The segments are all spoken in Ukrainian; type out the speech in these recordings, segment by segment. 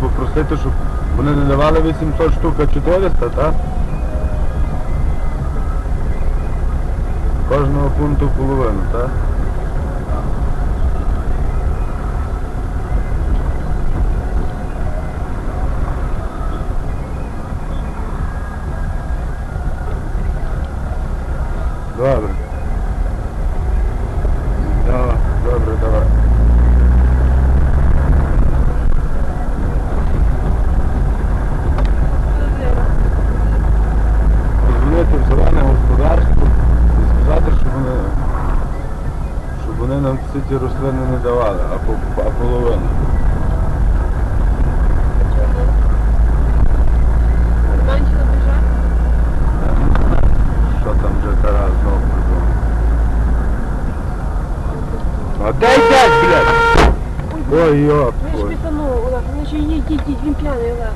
попросити, щоб вони не давали 800 штук, а 400, так? Кожного пункту половину, так? Добре. вони нам всі ті рослини не давали, а, по, а половину. Закінчили бюджет? Що там вже Тарас знов придумав? А дай дядь, блядь! Ой, йоп. Він ж пітанув, Олег, він ще їдь, їдь, їдь, він п'яний, Олег.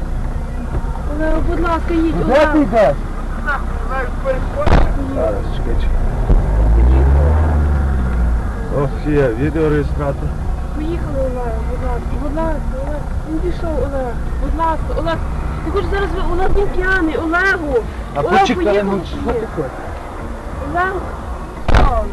Олег, будь ласка, їдь, Олег. йдеш? Зараз, чекай, чекай. Ох, є, відеореєстратор. Поїхали, Олег, будь ласка, будь ласка, Олег. Він пішов, Олег. Будь ласка, Олег. Ти хочеш зараз, ви- Олег, був п'яний, Олегу. А Олег, почекай, ну чи що таке? Олег. Що, Олег?